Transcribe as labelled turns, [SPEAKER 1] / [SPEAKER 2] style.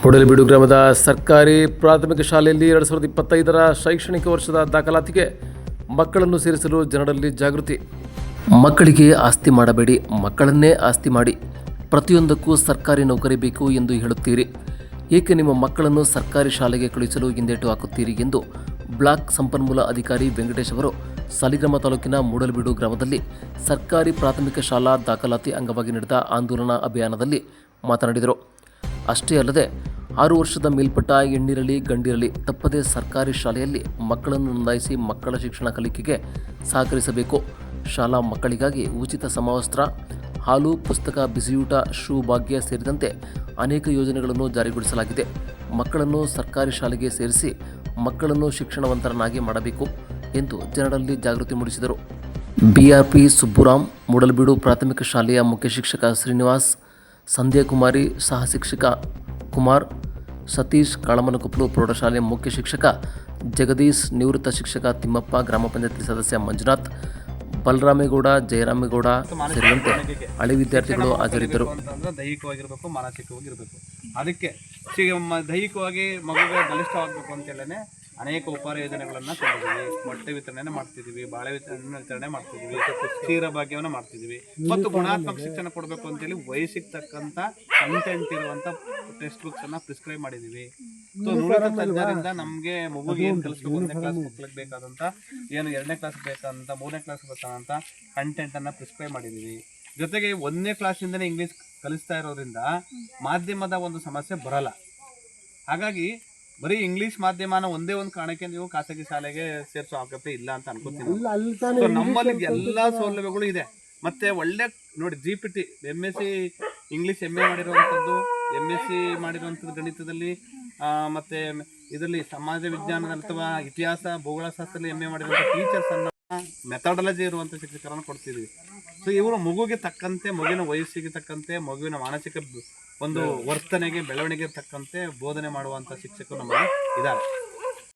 [SPEAKER 1] ಮೂಡಲಬೀಡು ಗ್ರಾಮದ ಸರ್ಕಾರಿ ಪ್ರಾಥಮಿಕ ಶಾಲೆಯಲ್ಲಿ ಎರಡು ಸಾವಿರದ ಇಪ್ಪತ್ತೈದರ ಶೈಕ್ಷಣಿಕ ವರ್ಷದ ದಾಖಲಾತಿಗೆ ಮಕ್ಕಳನ್ನು ಸೇರಿಸಲು ಜನರಲ್ಲಿ ಜಾಗೃತಿ. ಮಕ್ಕಳಿಗೆ ಆಸ್ತಿ ಮಾಡಬೇಡಿ, ಮಕ್ಕಳನ್ನೇ ಆಸ್ತಿ ಮಾಡಿ. ಪ್ರತಿಯೊಂದಕ್ಕೂ ಸರ್ಕಾರಿ ನೌಕರಿ ಬೇಕು ಎಂದು ಹೇಳುತ್ತೀರಿ. ಏಕೆ ನಿಮ್ಮ ಮಕ್ಕಳನ್ನು ಸರ್ಕಾರಿ ಶಾಲೆಗೆ ಕಳುಹಿಸಲು ಹಿಂದೇಟು ಹಾಕುತ್ತೀರಿ ಎಂದು ಬ್ಲಾಕ್ ಸಂಪನ್ಮೂಲ ಅಧಿಕಾರಿ ವೆಂಕಟೇಶ್ ಅವರು ಸಾಲಿಗ್ರಾಮ ತಾಲೂಕಿನ ಮೂಡಲಬೀಡು ಗ್ರಾಮದಲ್ಲಿ ಸರ್ಕಾರಿ ಪ್ರಾಥಮಿಕ ಶಾಲಾ ದಾಖಲಾತಿ ಅಂಗವಾಗಿ ನಡೆದ ಆಂದೋಲನ ಅಭಿಯಾನದಲ್ಲಿ ಮಾತನಾಡಿದರು. ಅಷ್ಟೇ ಅಲ್ಲದೆ ಆರು ವರ್ಷದ ಮೇಲ್ಪಟ್ಟ ಹೆಣ್ಣಿರಲಿ ಗಂಡಿರಲಿ ತಪ್ಪದೇ ಸರ್ಕಾರಿ ಶಾಲೆಯಲ್ಲಿ ಮಕ್ಕಳನ್ನು ನೋಂದಾಯಿಸಿ ಮಕ್ಕಳ ಶಿಕ್ಷಣ ಕಲಿಕೆಗೆ ಸಹಕರಿಸಬೇಕು. ಶಾಲಾ ಮಕ್ಕಳಿಗಾಗಿ ಉಚಿತ ಸಮವಸ್ತ್ರ, ಹಾಲು, ಪುಸ್ತಕ, ಬಿಸಿಯೂಟ, ಶೂ ಭಾಗ್ಯ ಸೇರಿದಂತೆ ಅನೇಕ ಯೋಜನೆಗಳನ್ನು ಜಾರಿಗೊಳಿಸಲಾಗಿದೆ. ಮಕ್ಕಳನ್ನು ಸರ್ಕಾರಿ ಶಾಲೆಗೆ ಸೇರಿಸಿ ಮಕ್ಕಳನ್ನು ಶಿಕ್ಷಣವಂತರನ್ನಾಗಿ ಮಾಡಬೇಕು ಎಂದು ಜನರಲ್ಲಿ ಜಾಗೃತಿ ಮೂಡಿಸಿದರು. ಬಿಆರ್ಪಿ ಸುಬ್ಬುರಾಮ್, ಮೂಡಲಬೀಡು ಪ್ರಾಥಮಿಕ ಶಾಲೆಯ ಮುಖ್ಯ ಶಿಕ್ಷಕ ಶ್ರೀನಿವಾಸ್ ಸಂಧ್ಯಾಕುಮಾರಿ ಸಹ ಶಿಕ್ಷಕ. ಕುಮಾರ್, ಸತೀಶ್ ಕಾಳಮನಕೊಪ್ಪಲು ಪ್ರೌಢಶಾಲೆ ಮುಖ್ಯ ಶಿಕ್ಷಕ. ಜಗದೀಶ್ ನಿವೃತ್ತ ಶಿಕ್ಷಕ ತಿಮ್ಮಪ್ಪ ಗ್ರಾಮ ಪಂಚಾಯತಿ ಸದಸ್ಯ ಮಂಜುನಾಥ್. ಬಲರಾಮೇಗೌಡ, ಜಯರಾಮೇಗೌಡ ಸೇರಿದಂತೆ ಹಳೆ ವಿದ್ಯಾರ್ಥಿಗಳು ಹಾಜರಿದ್ದರು.
[SPEAKER 2] ದೈಹಿಕವಾಗಿರಬೇಕು, ಮಾನಸಿಕವಾಗಿರಬೇಕು. ಅದಕ್ಕೆ ದೈಹಿಕವಾಗಿ ಮಗುವಿಗೆ ಬಲಿಷ್ಠವಾಗಬೇಕು ಅಂತೇಳನೆ. ಅನೇಕ ಉಪಹಾರ ಯೋಜನೆಗಳನ್ನು ತಂದಿದ್ದೀವಿ ಮೊಟ್ಟೆ ವಿತರಣೆ ಮಾಡ್ತಿದ್ದೀವಿ ಬಾಳೆ ವಿತರಣೆ ವಿತರಣೆ ಮಾಡ್ತಿದ್ದೀವಿ ಕ್ಷೀರ ಭಾಗ್ಯವನ್ನು ಮಾಡ್ತಿದ್ದೀವಿ. ಮತ್ತು ಗುಣಾತ್ಮಕ ಶಿಕ್ಷಣ ಕೊಡಬೇಕು ಅಂತೇಳಿ ವಯಸ್ಸಿಗೆ ತಕ್ಕಂತ ಕಂಟೆಂಟ್ ಇರುವಂತ ಟೆಕ್ಸ್ಟ್ ಬುಕ್ಸ್ ಅನ್ನ ಪ್ರಿಸ್ಕ್ರೈಬ್ ಮಾಡಿದ್ದೀವಿ. ತಜ್ಞರಿಂದ ನಮಗೆ ಮಗುಗೆ ಏನು ಕಲಿಸ್ಬೇಕು ಒಂದನೇ ಕ್ಲಾಸ್ ಮಕ್ಕಳಿಗೆ ಬೇಕಾದಂತ ಏನು ಎರಡನೇ ಕ್ಲಾಸ್ ಬೇಕಂತ ಮೂರನೇ ಕ್ಲಾಸ್ ಬೇಕಾದಂಥ ಕಂಟೆಂಟನ್ನು ಅನ್ನ ಪ್ರಿಸ್ಕ್ರೈಬ್ ಮಾಡಿದ್ದೀವಿ. ಜೊತೆಗೆ ಒಂದನೇ ಕ್ಲಾಸಿಂದನೇ ಇಂಗ್ಲಿಷ್ ಕಲಿಸ್ತಾ ಇರೋದ್ರಿಂದ ಮಾಧ್ಯಮದ ಒಂದು ಸಮಸ್ಯೆ ಬರಲ್ಲ. ಹಾಗಾಗಿ ಬರೀ ಇಂಗ್ಲಿಷ್ ಮಾಧ್ಯಮನ ಒಂದೇ ಒಂದು ಕಾರಣಕ್ಕೆ ನೀವು ಖಾಸಗಿ ಶಾಲೆಗೆ ಸೇರಿಸೋ ಅವಕಾಶ ಇಲ್ಲ ಅಂತ ಅನ್ಕೋತೀನಿ ನಮ್ಮಲ್ಲಿ ಎಲ್ಲಾ ಸೌಲಭ್ಯಗಳು ಇದೆ. ಮತ್ತೆ ಒಳ್ಳೆ ನೋಡಿ G P T M S C English M A ಮಾಡಿರುವಂಥದ್ದು ಎಂ ಎಸ್ ಸಿ ಮಾಡಿರುವಂಥದ್ದು ಗಣಿತದಲ್ಲಿ ಆ, ಮತ್ತೆ ಇದರಲ್ಲಿ ಸಮಾಜ ವಿಜ್ಞಾನ ಅಥವಾ ಇತಿಹಾಸ, ಭೂಗೋಳಶಾಸ್ತ್ರದಲ್ಲಿ ಎಂ ಎ ಟೀಚರ್ಸ್ ಅನ್ನ ಮೆಥಡಾಲಜಿ ಇರುವಂಥ ಶಿಕ್ಷಕರನ್ನು ಕೊಡ್ತಿದ್ವಿ ಸೊ ಇವರು ಮಗುಗೆ ತಕ್ಕಂತೆ, ಮಗುವಿನ ವಯಸ್ಸಿಗೆ ತಕ್ಕಂತೆ, ಮಗುವಿನ ಮಾನಸಿಕ ಒಂದು ವರ್ತನೆಗೆ ಬೆಳವಣಿಗೆ ತಕ್ಕಂತೆ ಬೋಧನೆ ಮಾಡುವಂಥ ಶಿಕ್ಷಕರು ನಮಗೆ ಇದ್ದಾರೆ.